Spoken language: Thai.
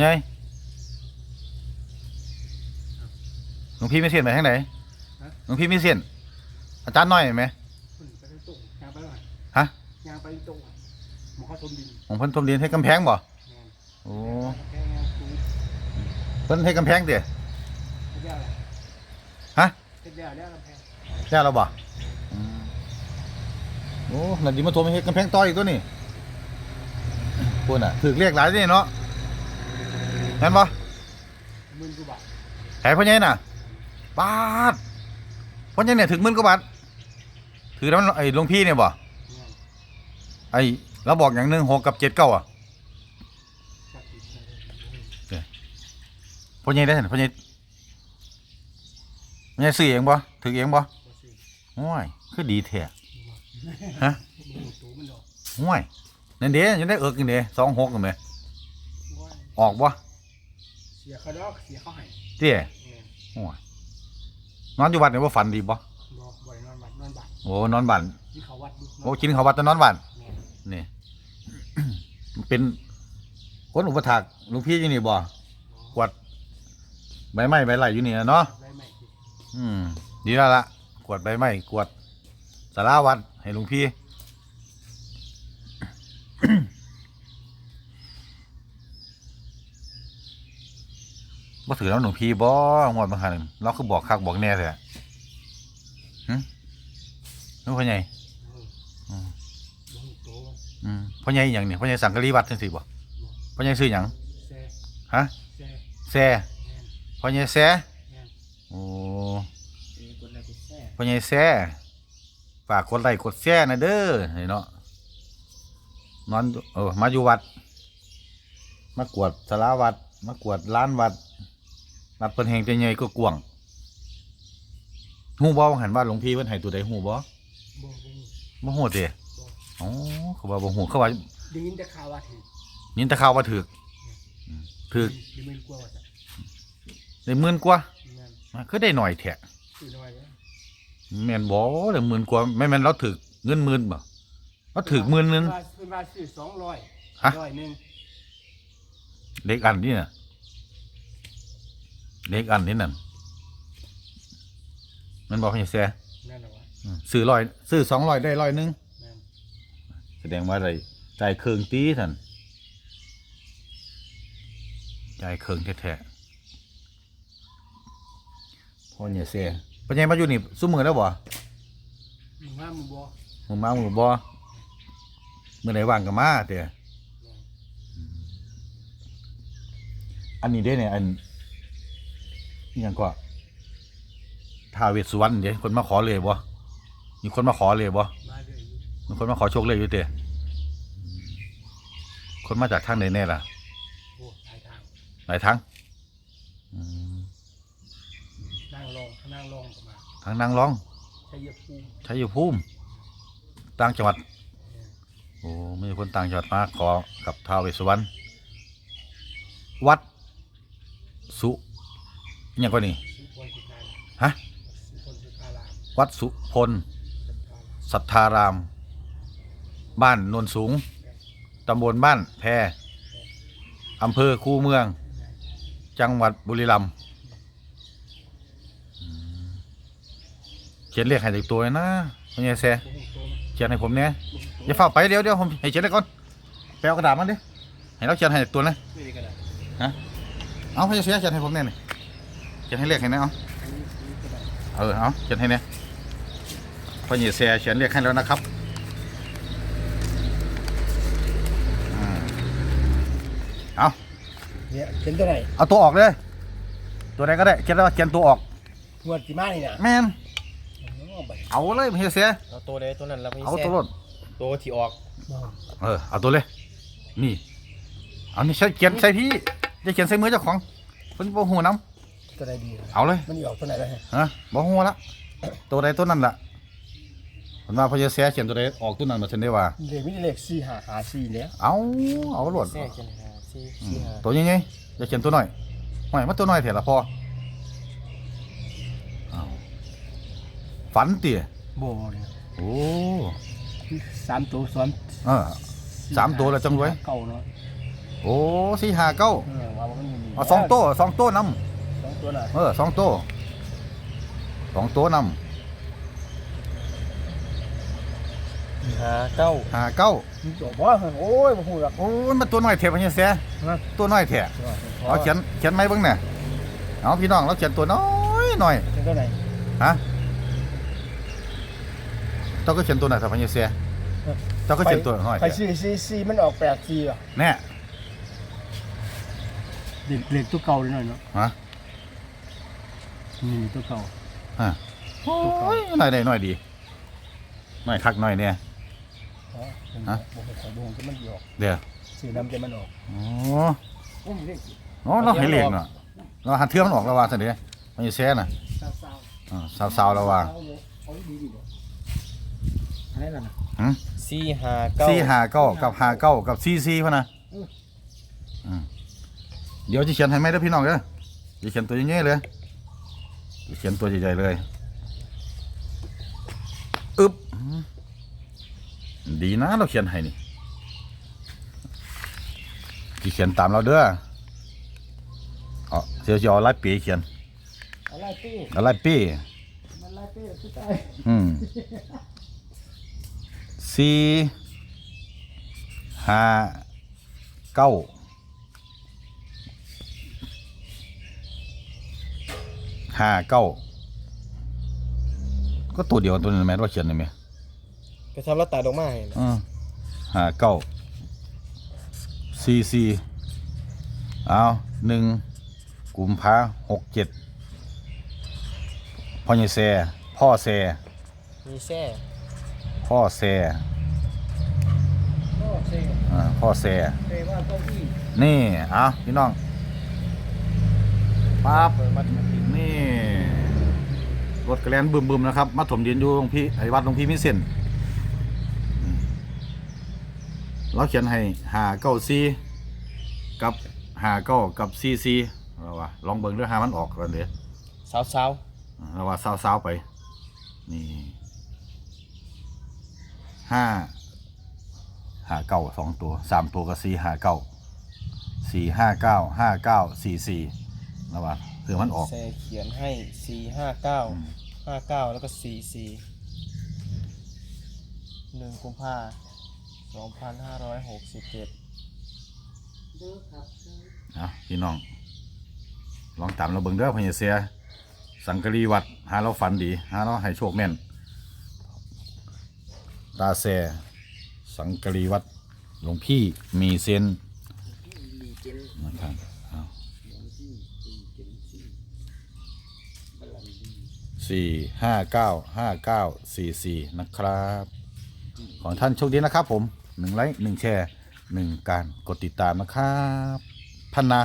ไงหลวงพี่ไม่เสียนไปทางไหนหลวงพี่ไม่เสียนอาจารย์น้อยเห็นไหมขึ้นไปได้ตรงยางไปหน่อยฮะยางไปตรงหมอเขาทมดินของเพิ่นทมดินให้กำแพงบ่แม่นโอ้แค่งานคูเพิ่นให้กำแพงเด้เฮ็ดยาอะไรฮะเฮ็ดยาแล้วกำแพงแค่เราบ่อืมโอ้นั่นดิมาทมให้กำแพงต่ออีกตัวนี่พวกน่ะถือเรียกหลายนี่เนาะ เห็นบ่หมื่นกว่าบาทแผลพ่อใหญ่น่ะบาทพ่อใหญ่เนี่ยถึงหมื่นกว่าบาทถือแล้วไอ้หลวงพี่เนี่ยบ่ไอ้เราบอกอย่างหนึ่งหกกับเจ็ดเก้าอะพ่อใหญ่ได้เห็นพ่อใหญ่พ่อใหญ่ซื้อเองบ่ถือเองบ่บ่ซื้อโอ้ยคือดีแท้ฮะบ่วยนั่นเด้ยังได้เอิกยังเด้สองหกกันไหมออกบ่ สียเขาดอกเสียเขาให้เตี้ยแม่นโอ้ยนอนอยู่วัดเนี่ยว่าฝันดีบ่บ่บ่ได้นอนบัดนอนบัดโอ้นอนบ้านที่เขาวัดดูโอ้กินข้าววัดแต่นอนบ้านแม่นนี่ เป็นคนอุปถากหลวงพี่อยู่นี่บ่กวาดใบไม้ใบไหลอยู่นี่นะเนาะได้ไหมที่อืมดีแล้วละกวาดใบไม้กวาดสาราวัดให้หลวงพี่ บ่ถือแล้วหลวงพี่บ่งวดบางหันเราคือบอกคักบอกแน่แท้หึนู้พ่อใหญ่อืมพ่อใหญ่หยังนี่พ่อใหญ่สังกะรีวัดจังซี่บ่พ่อใหญ่ซื้อหยังฮะแซ่พ่อใหญ่แซ่โอ้มีคนอะไรที่แซ่พ่อใหญ่แซ่ฝากกดไลค์กดแซ่นะเด้อนี่เนาะนอนเออมาอยู่วัด มากวดสาราวัด มากวดร้านวัด วัดเพิ่นแห่งจะใหญ่ก็กว้างฮู้บ่ว่าหันว่าหลวงพี่เพิ่นให้ตัวใดฮู้บ่บ่บ่รู้บ่ฮู้ติบ่อ๋อเขาว่าบ่ฮู้เขาว่าได้ยินแต่ข่าวว่าถึงยินแต่ข่าวว่าถูกอืมถูกได้หมื่นกว่าว่าจะได้หมื่นกว่าแม่นอะคือได้หน่อยแท้ซื้อน้อยเด้อแม่นบ่ได้หมื่นกว่าแม่นแม่นเราถูกเงินหมื่นบ่เราถูกหมื่นหนึง ว่าเพิ่นว่าซื้อสองร้อยฮะ ร้อยหนึ่งเล็กอันนี่น่ะ เล็กอันนี่นั่นมันบอกให้แซ่นั่นน่ะวะอืมซื้อร้อยซื้อสองร้อยได้ร้อยหนึงแม่นแสดงว่าอะไรจ่ายเครื่องตีท่านจ่ายเครื่องแท้ๆพ่อเนี่ยแซ่ปัญญามาอยู่นี่ซุ้มมือแล้วบ่มึงว่ามึงบ่มึงมามึงบ่เมื่อไหร่ว่างก็มาเด้อแม่นอันนี้เด้เนี่ยอัน นี่ยังก็ท้าวเวสสุวรรณเด้คนมาขอเลยบ่มีคนมาขอเลยบ่มาเรื่อยอยู่มีคนมาขอโชคเลยอยู่เด้คนมาจากทางไหนแน่ล่ะโอ้หลายทางหลายทางอืมนั่งลองนั่งลองประมาณทางนางร้องชัยภูมิชัยภูมิต่างจังหวัดแม่นโอ้มีคนต่างจังหวัดมาขอกับท้าวเวสสุวรรณวัด สุ อิหยังก็นี่ฮะวัดสุพลสัทธาราม บ้านโนนสูงตำบลบ้านแพอำเภอคูเมือง จังหวัดบุรีรัมย์เขียนเรียกให้เด็กตัวนะไม่ใช่แซ่บ่ฮู้ตัวมันเขียนให้ผมเนี่ยอย่าเฝ้าไปเดี๋ยวเดี๋ยวผมให้เขียนเลยก่อนไปเอากระดาษมาดิให้เราเขียนให้เด็กตัวนะไม่ได้ก็ได้เอาพี่เสียเขียนให้ผมเนี่ย ขียนให้เรียกให้นะเอาอันนี้อันนี้ก็ได้เออเอาเขียนให้เนี่ยพ่อใหญ่แซ่เขียนเรียกให้แล้วนะครับอืมเอาเนี่ยเป็นตัวไหนเอาตัวออกเลย ตัวไหนก็ได้เขียนแล้วว่าเขียนตัวออกงวดกี่มานี่น่ะแม่นอ๋อบัดเอาเลยเฮียเสียเอาตัวใดตัวนั้นแล้วไม่เอาแซ่ตัวรถตัวที่ออกบ่เออเอาตัวเลย นี่ เอานี่ใช้เขียนใส่พี่จะเขียนใส่มือเจ้าของเพิ่นบ่ฮู้นํ ตัวใดดีล่ะเอาเลย มันอยู่ออกตัวไหนแล้วฮะฮะบ่ฮู้ละ ตัวใดตัวนั้นล่ะเพิ่นว่าพ่อเฮียเสียเขียนตัวใดออกตัวนั้นมาซั่นได้ว่า เลขมีเลข4 5 5 4แล้วเอาเอารถแซ่จังหาสี่อืสี่มหาตัวใหญ่ๆอย่าเขียนตัวน้อยห่วยมันตัวน้อยเถอะละพ่อเอาฝันเตี่ยบ่เนี่ยโอ้สามตัวซ้อนเออ สามตัวแล้วจังรวย เก่าเนาะโอ้สี่ห้าเก้าเออว่าบ่เอาสองโต้สองโต้นสอง ตัวน่ะำเออสองโต้สองโต้นหาเก้าำหาเก้ามีตัวบ่โอ้ยบ่ฮู้หรอก โอ้ยมันตัวน้อยแถบยังเสียนะ ตัวน้อยแถบเอาเขียนเขียนไหมเบิ่งน่ะเอาพี่น้องเราเขียนตัวน้อยหน่อยเป็นตัวไหนฮะเจ้าก็เขียนตัวไหนสัพพัญญเสียเจ้าก็เขียนตัวน้อยไปซื้อซีซีมันออก8 4อะแน่ เด็กเล็กตัวเก่าเลยหน่อยเนาะฮะ นี่ตัวเก่าฮะโอ้ยหน่อยได้หน่อยดีหน่อยคักหน่อยเนี่ยอ๋อเป็นฮะบ่ฮู้ของบ่ฮู้จะมันสิออกเดี๋ยวสีน้ำจะมันออกโอ้โอ้ยเล็กโหเราให้เลียงเนาะเราหันเทือมันออกแล้วว่าสันเดียมันจะแซ่น่ะสาวอ่าสาวๆแล้วว่าเอาดีดีบ่อะไรล่ะนะหืมสี่หาเก้าสี่หาเก้ากับหาเก้ากับสี่สี่พะนะอืมอืมเดี๋ยวจะเขียนให้ไหมเด้อพี่น้องเด้อจะเขียนตัวใหญ่ๆเลยจะ เขียนตัวใหญ่ๆเลยอึ๊บดีนะเราเขียนให้นี่ที่เขียนตามเราเด้อเอาเสียวจะเอาลายปีเขียนอะไรปี้เอาลายปีมันอะไรปี้คือตายอืมสี่ห้าเก้า ห้าเก้าก็ตัวเดียวตัวนึงแม่นว่าเขียนได้ไหมกระชับแล้วตัดออกมาให้นะอืมห้าเก้าสี่สี่เอาหนึ่งกุมภาหกเจ็ดพ่อใหญ่แซพ่อแซมีแซ่พ่อแซโอ้เซ่อ่าพ่อแซเซ่ว่าต้องที่นี่เอาพี่น้องปั๊บ เปิดมาถึงนี่ รถกระแลนบึมๆนะครับ มาถมดินอยู่หลวงพี่ไอ้วัดหลวงพี่มิเซนอืมเราเขียนให้หาเก้าซีกับหาเก้ากับซีซีเราว่าลองเบิ่งด้วยหามันออกกันเดี๋ยวสาวสาวเราว่าซาวๆไป นี่ห้าหาเก้าสองตัวสามตัวก็สี่หาเก้าสี่ห้าเก้าห้าเก้าสี่สี่ เราว่าเพื่อมันออกแซ่เขียนให้สี่ห้าเก้าอืม ห้าเก้าแล้วก็สี่สี่หนึ่งกุมภาสองพันห้าร้อยหกสิบเจ็ดอะพี่น้อง ลองตามเราเบิ่งเด้อพญาเสีย สังกะรีวัดหาเราฝันดีหาเราให้โชคแม่น ตาแซสังกะรีวัดหลวงพี่มีเซนนะครับเอา สี่ห้าเก้าห้าเก้าสี่สี่นะครับ ของท่านโชคดีนะครับผมหนึ่งไลค์หนึ่งแชร์หนึ่งการกดติดตามนะครับพันนา